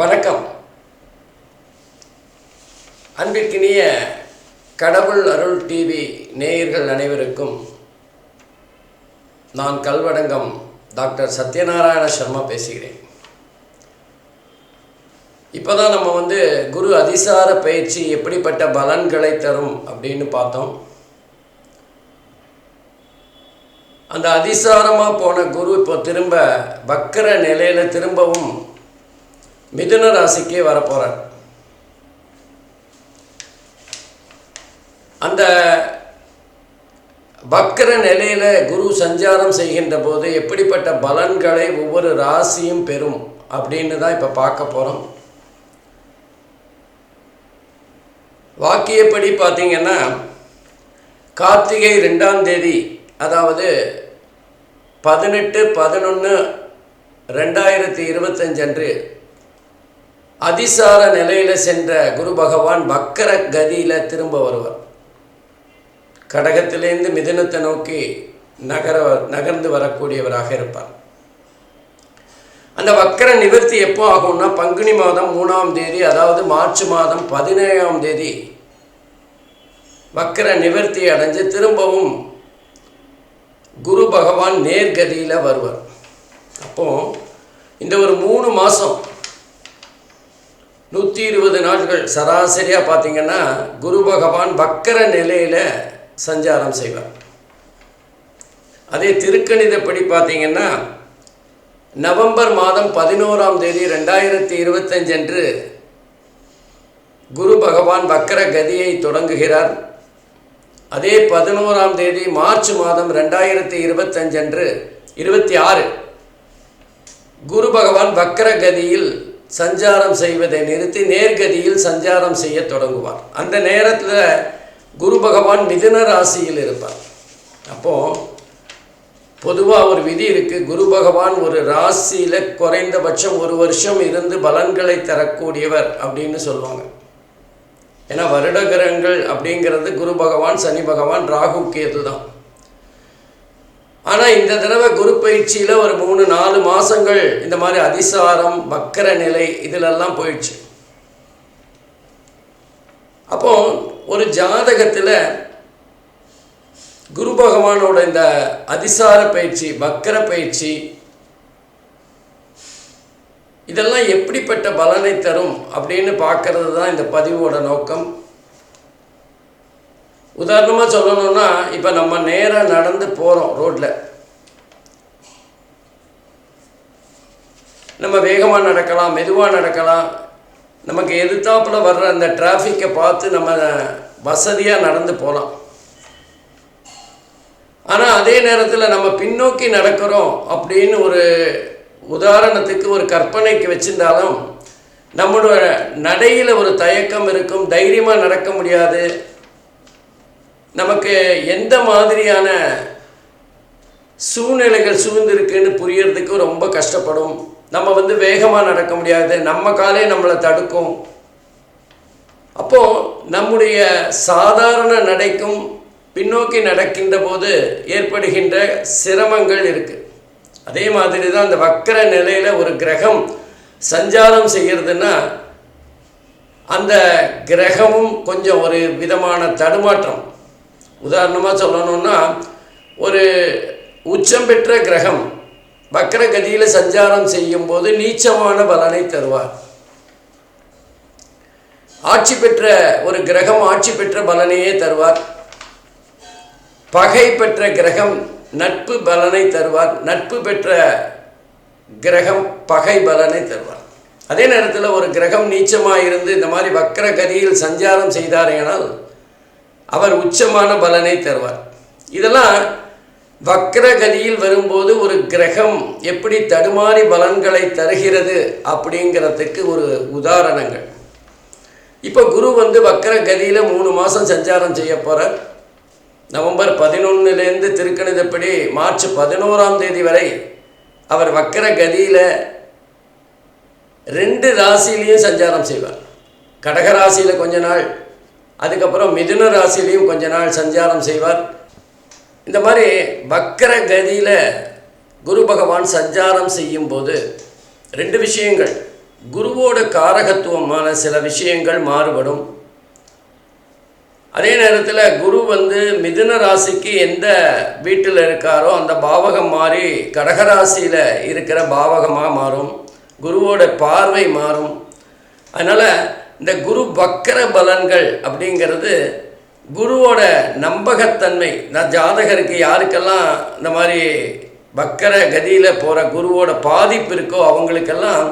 வணக்கம். அன்பிற்கினிய கடவுள் அருள் டிவி நேயர்கள் அனைவருக்கும் நான் கல்வடங்கம் டாக்டர் சத்யநாராயண சர்மா பேசுகிறேன். இப்போ தான் நம்ம வந்து குரு அதிசார பயிற்சி எப்படிப்பட்ட பலன்களை தரும் அப்படின்னு பார்த்தோம். அந்த அதிசாரமாக போன குரு இப்போ திரும்ப வக்கர நிலையில் திரும்பவும் மிதுன ராசிக்கே வரப்போகிறார் அந்த வக்கர நிலையில் குரு சஞ்சாரம் செய்கின்ற போது எப்படிப்பட்ட பலன்களை ஒவ்வொரு ராசியும் பெறும் அப்படின்னு தான் இப்போ பார்க்க போகிறோம் வாக்கியப்படி பார்த்திங்கன்னா கார்த்திகை ரெண்டாம் தேதி அதாவது பதினெட்டு பதினொன்று ரெண்டாயிரத்தி இருபத்தஞ்சு அன்று அதிசார நிலையில் சென்ற குரு பகவான் வக்கர கதியில் திரும்ப வருவார். கடகத்திலேருந்து மிதனத்தை நோக்கி நகர நகர்ந்து வரக்கூடியவராக இருப்பார். அந்த வக்கர நிவர்த்தி எப்போ ஆகும்னா பங்குனி மாதம் மூணாம் தேதி அதாவது மார்ச் மாதம் பதினேழாம் தேதி வக்கர நிவர்த்தி அடைஞ்சு திரும்பவும் குரு பகவான் நேர்கதியில் வருவார். அப்போ இந்த ஒரு மூணு மாதம் நூற்றி இருபது நாட்கள் சராசரியாக பார்த்தீங்கன்னா குரு பகவான் வக்கர நிலையில் சஞ்சாரம் செய்வார். அதே திருக்கணிதப்படி பார்த்தீங்கன்னா நவம்பர் மாதம் பதினோராம் தேதி ரெண்டாயிரத்தி இருபத்தஞ்சு அன்று குரு பகவான் வக்கர கதியை தொடங்குகிறார். அதே பதினோராம் தேதி மார்ச் மாதம் ரெண்டாயிரத்தி இருபத்தஞ்சு அன்று இருபத்தி ஆறு குரு பகவான் வக்கர கதியில் சஞ்சாரம் செய்வதை நிறுத்தி நேர்கதியில் சஞ்சாரம் செய்ய தொடங்குவார். அந்த நேரத்தில் குரு பகவான் மிதுன ராசியில் இருப்பார். அப்போது பொதுவாக ஒரு விதி இருக்குது குரு பகவான் ஒரு ராசியில் குறைந்தபட்சம் ஒரு வருஷம் இருந்து பலன்களை தரக்கூடியவர் அப்படின்னு சொல்லுவாங்க. ஏன்னா வருடகிரகங்கள் அப்படிங்கிறது குரு பகவான் சனி பகவான் ராகு கேது தான். ஆனால் இந்த தடவை குரு பயிற்சியில் ஒரு மூணு நாலு மாதங்கள் இந்த மாதிரி அதிசாரம் வக்கர நிலை இதிலெல்லாம் போயிடுச்சு. அப்போ ஒரு ஜாதகத்தில் குரு பகவானோட இந்த அதிசார பயிற்சி வக்கர பயிற்சி இதெல்லாம் எப்படிப்பட்ட பலனை தரும் அப்படின்னு பார்க்கறது தான் இந்த பதிவோட நோக்கம். உதாரணமாக சொல்லணும்னா இப்போ நம்ம நேராக நடந்து போகிறோம் ரோட்டில் நம்ம வேகமாக நடக்கலாம் மெதுவாக நடக்கலாம். நமக்கு எதிர்த்தாப்பில் வர்ற அந்த டிராஃபிக்கை பார்த்து நம்ம வசதியாக நடந்து போகலாம் ஆனால் அதே நேரத்தில் நம்ம பின்னோக்கி நடக்கிறோம் அப்படின்னு ஒரு உதாரணத்துக்கு ஒரு கற்பனைக்கு வச்சிருந்தாலும் நம்மளோட நடையில் ஒரு தயக்கம் இருக்கும் தைரியமாக நடக்க முடியாது. நமக்கு எந்த மாதிரியான சூழ்நிலைகள் சூழ்ந்திருக்குன்னு புரியறதுக்கு ரொம்ப கஷ்டப்படும். நம்ம வந்து வேகமாக நடக்க முடியாது. நம்ம காலே நம்மளை தடுக்கும். அப்போது நம்முடைய சாதாரண நடைக்கும் பின்னோக்கி நடக்கின்ற போது ஏற்படுகின்ற சிரமங்கள் இருக்குது அதே மாதிரி தான் அந்த வக்கர நிலையில் ஒரு கிரகம் சஞ்சாரம் செய்கிறதுனா அந்த கிரகமும் கொஞ்சம் ஒரு விதமான தடுமாற்றம். உதாரணமாக சொல்லணும்னா ஒரு உச்சம் பெற்ற கிரகம் வக்கரகதியில் சஞ்சாரம் செய்யும் போது நீச்சமான பலனை தருவார். ஆட்சி பெற்ற ஒரு கிரகம் ஆட்சி பெற்ற பலனையே தருவார். பகை பெற்ற கிரகம் நட்பு பலனை தருவார். நட்பு பெற்ற கிரகம் பகை பலனை தருவார். அதே நேரத்தில் ஒரு கிரகம் நீச்சமாக இருந்து இந்த மாதிரி வக்கர கதியில் சஞ்சாரம் செய்தாரேனால் அவர் உச்சமான பலனை தருவார். இதெல்லாம் வக்கர கதியில் வரும்போது ஒரு கிரகம் எப்படி தடுமாறி பலன்களை தருகிறது அப்படிங்கிறதுக்கு ஒரு உதாரணங்கள். இப்போ குரு வந்து வக்கர கதியில் மூணு மாதம் சஞ்சாரம் செய்ய போகிறார் நவம்பர் பதினொன்னுலேருந்து திருக்கணிதப்படி மார்ச் பதினோராம் தேதி வரை அவர் வக்கர கதியில் ரெண்டு ராசிலையும் சஞ்சாரம் செய்வார். கடக ராசியில் கொஞ்ச நாள் அதுக்கப்புறம் மிதுன ராசிலையும் கொஞ்ச நாள் சஞ்சாரம் செய்வார். இந்த மாதிரி வக்கர கதியில் குரு பகவான் சஞ்சாரம் செய்யும்போது ரெண்டு விஷயங்கள். குருவோட காரகத்துவமான சில விஷயங்கள் மாறுபடும். அதே நேரத்தில் குரு வந்து மிதுன ராசிக்கு எந்த வீட்டில் இருக்காரோ அந்த பாவகம் மாறி கடகராசியில் இருக்கிற பாவகமாக மாறும். குருவோட பார்வை மாறும். அதனால் இந்த குரு வக்கர பலன்கள் அப்படிங்கிறது குருவோட நம்பகத்தன்மை. நான் ஜாதகருக்கு யாருக்கெல்லாம் இந்த மாதிரி வக்கர கதியில் போகிற குருவோட பாதிப்பு இருக்கோ அவங்களுக்கெல்லாம்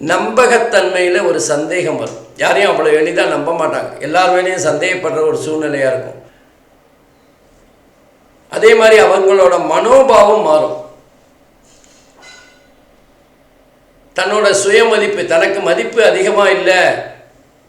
நம்பகத்தன்மையில் ஒரு சந்தேகம் வரும். யாரையும் அவ்வளோ எளிதாக நம்ப மாட்டாங்க. எல்லார் மேலேயும் சந்தேகப்படுற ஒரு சூழ்நிலையாக இருக்கும். அதே மாதிரி அவங்களோட மனோபாவம் மாறும். தன்னோட சுயமதிப்பு தனக்கு மதிப்பு அதிகமாக இல்லை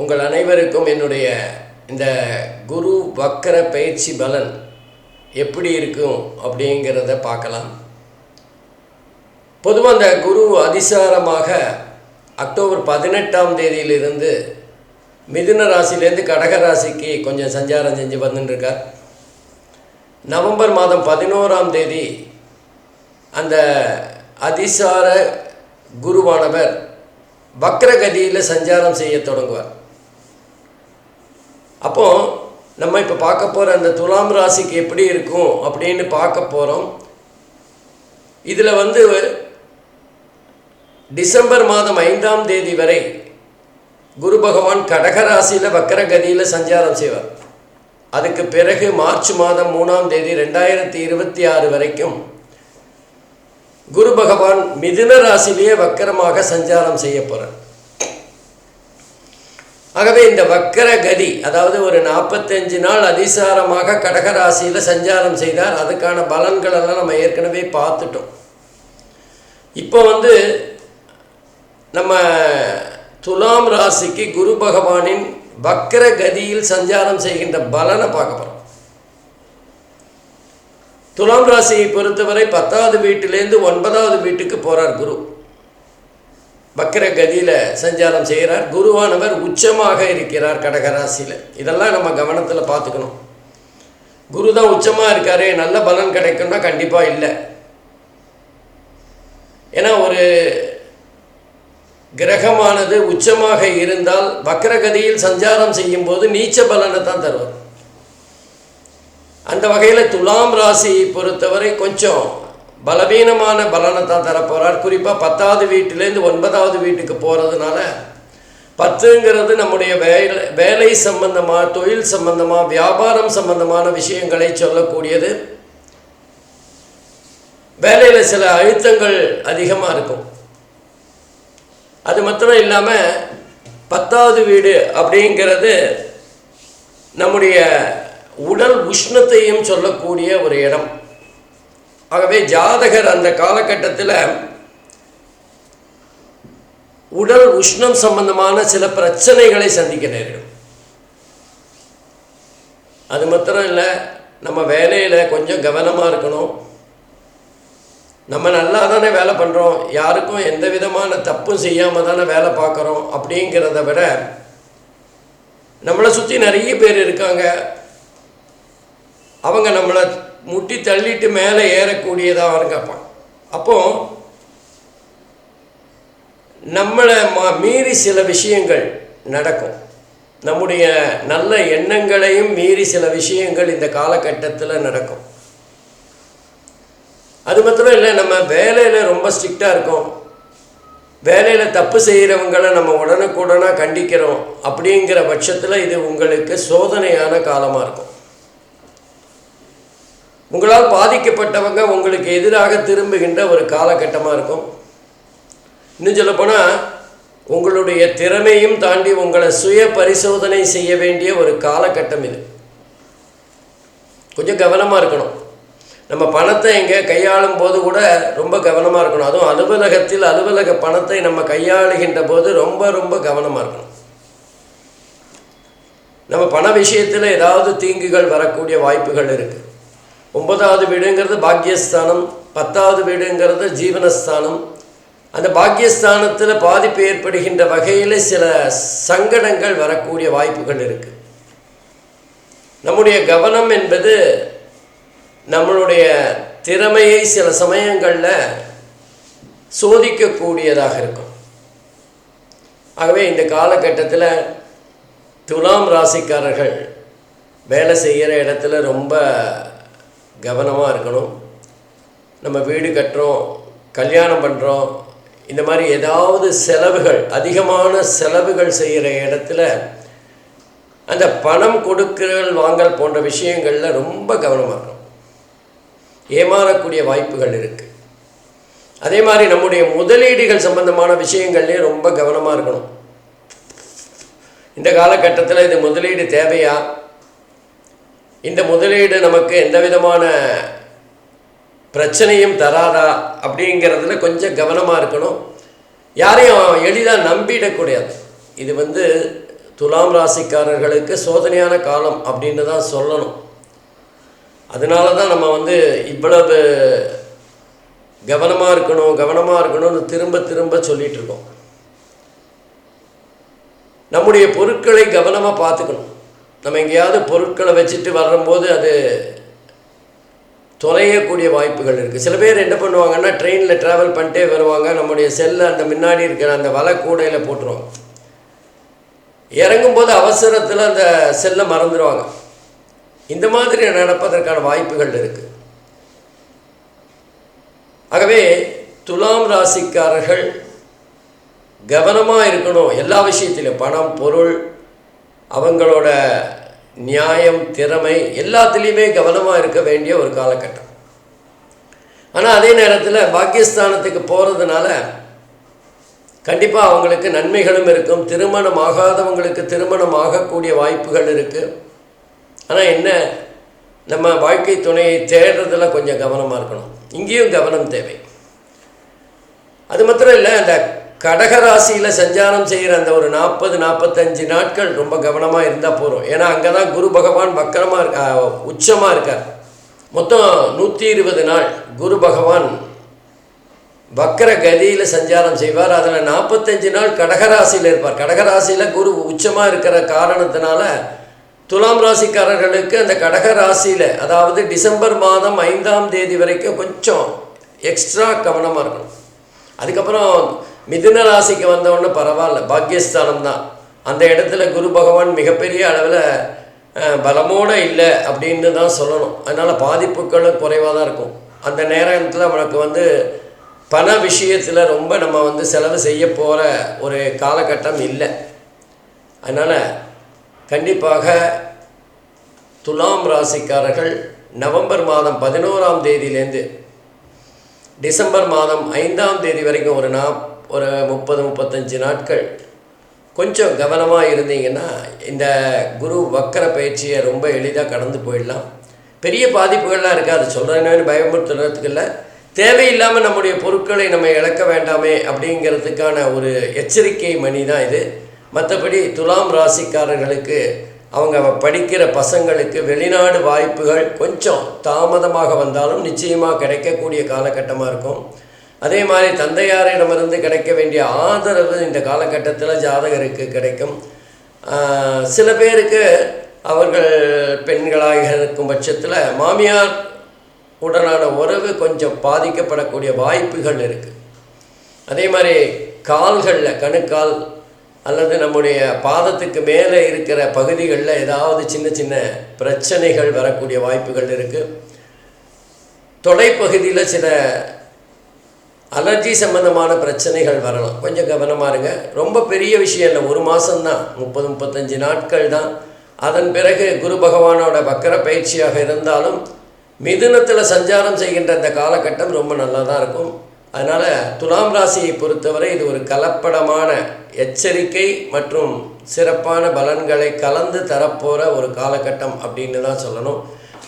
உங்கள் அனைவருக்கும் என்னுடைய இந்த குரு வக்கர பயிற்சி பலன் எப்படி இருக்கும் அப்படிங்கிறத பார்க்கலாம். பொதுவாக அந்த குரு அதிசாரமாக அக்டோபர் பதினெட்டாம் தேதியிலிருந்து மிதுன ராசிலேருந்து கடக ராசிக்கு கொஞ்சம் சஞ்சாரம் செஞ்சு வந்துட்டுருக்கார். நவம்பர் மாதம் பதினோராம் தேதி அந்த அதிசார குருவானவர் வக்ரகதியில் சஞ்சாரம் செய்ய தொடங்குவார். அப்போ நம்ம இப்போ பார்க்க போகிற அந்த துலாம் ராசிக்கு எப்படி இருக்கும் அப்படின்னு பார்க்க போகிறோம் இதில் வந்து டிசம்பர் மாதம் ஐந்தாம் தேதி வரை குரு பகவான் கடகராசியில் வக்கரகதியில் சஞ்சாரம் செய்வார். அதுக்கு பிறகு மார்ச் மாதம் மூணாம் தேதி ரெண்டாயிரத்தி இருபத்தி ஆறு வரைக்கும் குரு பகவான் மிதுன ராசிலேயே வக்கரமாக சஞ்சாரம் செய்ய போகிறார் ஆகவே இந்த வக்கர கதி அதாவது ஒரு நாற்பத்தஞ்சு நாள் அதிசாரமாக கடகராசியில் சஞ்சாரம் செய்தார். அதுக்கான பலன்களெல்லாம் நம்ம ஏற்கனவே பார்த்துட்டோம். இப்போ வந்து நம்ம துலாம் ராசிக்கு குரு பகவானின் வக்கர கதியில் சஞ்சாரம் செய்கின்ற பலனை பார்க்க போகிறோம் துலாம் ராசியை பொறுத்தவரை பத்தாவது வீட்டிலேருந்து ஒன்பதாவது வீட்டுக்கு போகிறார் குரு. வக்கர கதியில் சஞ்சாரம் செய்கிறார். குருவானவர் உச்சமாக இருக்கிறார் கடகராசியில். இதெல்லாம் நம்ம கவனத்தில் பார்த்துக்கணும். குரு தான் உச்சமாக இருக்காரு. நல்ல பலன் கிடைக்கும்னா கண்டிப்பாக இல்லை. ஏன்னா ஒரு கிரகமானது உச்சமாக இருந்தால் வக்கரகதியில் சஞ்சாரம் செய்யும் போது நீச்ச பலனை தான் தருவார். அந்த வகையில் துலாம் ராசியை பொறுத்தவரை கொஞ்சம் பலவீனமான பலனை தான் தரப்போகிறார் குறிப்பாக பத்தாவது வீட்டிலேருந்து ஒன்பதாவது வீட்டுக்கு போகிறதுனால பத்துங்கிறது நம்முடைய வேலை வேலை சம்பந்தமாக தொழில் சம்பந்தமாக வியாபாரம் சம்பந்தமான விஷயங்களை சொல்லக்கூடியது. வேலையில் சில அழுத்தங்கள் அதிகமாக இருக்கும். அது மாத்திரம் இல்லாமல் பத்தாவது வீடு அப்படிங்கிறது நம்முடைய உடல் உஷ்ணத்தையும் சொல்லக்கூடிய ஒரு இடம். ஆகவே ஜாதகர் அந்த காலகட்டத்தில் உடல் உஷ்ணம் சம்பந்தமான சில பிரச்சனைகளை சந்திக்க நேரிடும். அது மாத்திரம் இல்லை நம்ம வேலையில் கொஞ்சம் கவனமாக இருக்கணும். நம்ம நல்லா தானே வேலை பண்ணுறோம் யாருக்கும் எந்த விதமான தப்பும் செய்யாமல் தானே வேலை பார்க்குறோம் அப்படிங்கிறத விட நம்மளை சுற்றி நிறைய பேர் இருக்காங்க. அவங்க நம்மளை முட்டி தள்ளிட்டு மேலே ஏறக்கூடியதாக இருங்கப்பான் அப்போது நம்மளை மீறி சில விஷயங்கள் நடக்கும். நம்முடைய நல்ல எண்ணங்களையும் மீறி சில விஷயங்கள் இந்த காலகட்டத்தில் நடக்கும். அது மாத்திரம் இல்லை நம்ம வேலையில் ரொம்ப ஸ்ட்ரிக்டாக இருக்கோம். வேலையில் தப்பு செய்கிறவங்களை நம்ம உடனுக்குடனாக கண்டிக்கிறோம். அப்படிங்கிற பட்சத்தில் இது உங்களுக்கு சோதனையான காலமாக இருக்கும். உங்களால் பாதிக்கப்பட்டவங்க உங்களுக்கு எதிராக திரும்புகின்ற ஒரு காலகட்டமாக இருக்கும். இன்னும் சொல்லப்போனால் உங்களுடைய திறமையும் தாண்டி உங்களை சுய பரிசோதனை செய்ய வேண்டிய ஒரு காலகட்டம் இது. கொஞ்சம் கவனமாக இருக்கணும். நம்ம பணத்தை எங்கே கையாளும் போது கூட ரொம்ப கவனமாக இருக்கணும். அதுவும் அலுவலகத்தில் அலுவலக பணத்தை நம்ம கையாளுகின்ற போது ரொம்ப ரொம்ப கவனமாக இருக்கணும். நம்ம பண விஷயத்தில் ஏதாவது தீங்குகள் வரக்கூடிய வாய்ப்புகள் இருக்குது ஒன்பதாவது வீடுங்கிறது பாக்கியஸ்தானம் பத்தாவது வீடுங்கிறது ஜீவனஸ்தானம். அந்த பாக்கியஸ்தானத்தில் பாதிப்பு ஏற்படுகின்ற வகையில் சில சங்கடங்கள் வரக்கூடிய வாய்ப்புகள் இருக்குது நம்முடைய கவனம் என்பது நம்மளுடைய திறமையை சில சமயங்களில் சோதிக்கக்கூடியதாக இருக்கும். ஆகவே இந்த காலகட்டத்தில் துலாம் ராசிக்காரர்கள் வேலை செய்கிற இடத்துல ரொம்ப கவனமாக இருக்கணும். நம்ம வீடு கட்டுறோம் கல்யாணம் பண்ணுறோம் இந்த மாதிரி ஏதாவது செலவுகள் அதிகமான செலவுகள் செய்கிற இடத்துல அந்த பணம் கொடுக்கிறல் வாங்கல் போன்ற விஷயங்களில் ரொம்ப கவனமாக இருக்கணும். ஏமாறக்கூடிய வாய்ப்புகள் இருக்குது அதே மாதிரி நம்முடைய முதலீடுகள் சம்பந்தமான விஷயங்கள்லேயும் ரொம்ப கவனமாக இருக்கணும். இந்த காலகட்டத்தில் இது முதலீடு தேவையா? இந்த முதலீடு நமக்கு எந்த விதமான பிரச்சனையும் தராதா அப்படிங்கிறதுல கொஞ்சம் கவனமாக இருக்கணும். யாரையும் எளிதாக நம்பிடக்கூடாது. இது வந்து துலாம் ராசிக்காரர்களுக்கு சோதனையான காலம் அப்படின்னு தான் சொல்லணும். அதனால தான் நம்ம வந்து இவ்வளவு கவனமாக இருக்கணும் கவனமாக இருக்கணும்னு திரும்ப திரும்ப சொல்லிட்டு இருக்கோம். நம்முடைய பொருட்களை கவனமாக பார்த்துக்கணும். நம்ம எங்கேயாவது பொருட்களை வச்சுட்டு வரும்போது அது தொலையக்கூடிய வாய்ப்புகள் இருக்குது சில பேர் என்ன பண்ணுவாங்கன்னா ட்ரெயினில் ட்ராவல் பண்ணிட்டே வருவாங்க. நம்முடைய செல்லை அந்த முன்னாடி இருக்கிற அந்த வலை கூடையில் போட்டுருவாங்க. இறங்கும்போது அவசரத்தில் அந்த செல்லை மறந்துடுவாங்க இந்த மாதிரி நடப்பதற்கான வாய்ப்புகள் இருக்குது ஆகவே துலாம் ராசிக்காரர்கள் கவனமாக இருக்கணும். எல்லா விஷயத்திலும் பணம் பொருள் அவங்களோட நியாயம் திறமை எல்லாத்துலேயுமே கவனமாக இருக்க வேண்டிய ஒரு காலகட்டம். ஆனால் அதே நேரத்தில் பாகிஸ்தானத்துக்கு போகிறதுனால கண்டிப்பாக அவங்களுக்கு நன்மைகளும் இருக்கும். திருமணம் ஆகாதவங்களுக்கு திருமணம் ஆகக்கூடிய வாய்ப்புகள் இருக்குது ஆனால் என்ன? நம்ம வாழ்க்கை துணையை தேடுறதுல கொஞ்சம் கவனமாக இருக்கணும். இங்கேயும் கவனம் தேவை. அது மாத்திரம் இல்லை அந்த கடகராசியில் சஞ்சாரம் செய்கிற அந்த ஒரு நாற்பது நாற்பத்தஞ்சு நாட்கள் ரொம்ப கவனமாக இருந்தால் போகிறோம் ஏன்னா அங்கே தான் குரு பகவான் வக்கரமாக இருக்கா உச்சமாக இருக்கார். மொத்தம் நூற்றி இருபது நாள் குரு பகவான் வக்கர கதியில் சஞ்சாரம் செய்வார். அதில் நாற்பத்தஞ்சு நாள் கடகராசியில் இருப்பார். கடகராசியில் குரு உச்சமாக இருக்கிற காரணத்தினால துலாம் ராசிக்காரர்களுக்கு அந்த கடக ராசியில் அதாவது டிசம்பர் மாதம் ஐந்தாம் தேதி வரைக்கும் கொஞ்சம் எக்ஸ்ட்ரா கவனமாக இருக்கணும். அதுக்கப்புறம் மிதுன ராசிக்கு வந்தவொடனே பரவாயில்ல பாக்கியஸ்தானம் தான் அந்த இடத்துல குரு பகவான் மிகப்பெரிய அளவில் பலமோடு இல்லை அப்படின்னு தான் சொல்லணும். அதனால் பாதிப்புகளும் குறைவாக தான் இருக்கும். அந்த நேரத்தில் உனக்கு வந்து பண விஷயத்தில் ரொம்ப நம்ம வந்து செலவு செய்ய போகிற ஒரு காலகட்டம் இல்லை. அதனால் கண்டிப்பாக துலாம் ராசிக்காரர்கள் நவம்பர் மாதம் பதினோராம் தேதியிலேருந்து டிசம்பர் மாதம் ஐந்தாம் தேதி வரைக்கும் ஒரு நா ஒரு முப்பது முப்பத்தஞ்சு நாட்கள் கொஞ்சம் கவனமாக இருந்தீங்கன்னா இந்த குரு வக்கர பயிற்சியை ரொம்ப எளிதாக கடந்து போயிடலாம். பெரிய பாதிப்புகள்லாம் இருக்காது. சொல்கிறேன்னு பயமுறுத்துறதுக்கு இல்லை. தேவையில்லாமல் நம்முடைய பொருட்களை நம்ம இழக்க வேண்டாமே அப்படிங்கிறதுக்கான ஒரு எச்சரிக்கை மணி தான் இது. மற்றபடி துலாம் ராசிக்காரர்களுக்கு அவங்க படிக்கிற பசங்களுக்கு வெளிநாடு வாய்ப்புகள் கொஞ்சம் தாமதமாக வந்தாலும் நிச்சயமாக கிடைக்கக்கூடிய காலகட்டமாக இருக்கும். அதே மாதிரி தந்தையாரிடமிருந்து கிடைக்க வேண்டிய ஆதரவு இந்த காலகட்டத்தில் ஜாதகருக்கு கிடைக்கும். சில பேருக்கு அவர்கள் பெண்களாக இருக்கும் பட்சத்தில் மாமியார் உடனான உறவு கொஞ்சம் பாதிக்கப்படக்கூடிய வாய்ப்புகள் இருக்குது அதே மாதிரி கால்களில் கணுக்கால் அல்லது நம்முடைய பாதத்துக்கு மேலே இருக்கிற பகுதிகளில் ஏதாவது சின்ன சின்ன பிரச்சனைகள் வரக்கூடிய வாய்ப்புகள் இருக்குது தொடைப்பகுதியில் சில அலர்ஜி சம்மந்தமான பிரச்சனைகள் வரலாம். கொஞ்சம் கவனமாக இருங்க. ரொம்ப பெரிய விஷயம் இல்லை. ஒரு மாதம்தான் முப்பது முப்பத்தஞ்சு நாட்கள் தான். அதன் பிறகு குரு பகவானோட வக்கர பயிற்சியாக இருந்தாலும் மிதுனத்தில் சஞ்சாரம் செய்கின்ற இந்த காலகட்டம் ரொம்ப நல்லா தான் இருக்கும். அதனால் துலாம் ராசியை பொறுத்தவரை இது ஒரு கலப்படமான எச்சரிக்கை மற்றும் சிறப்பான பலன்களை கலந்து தரப்போகிற ஒரு காலகட்டம் அப்படின்னு தான் சொல்லணும்.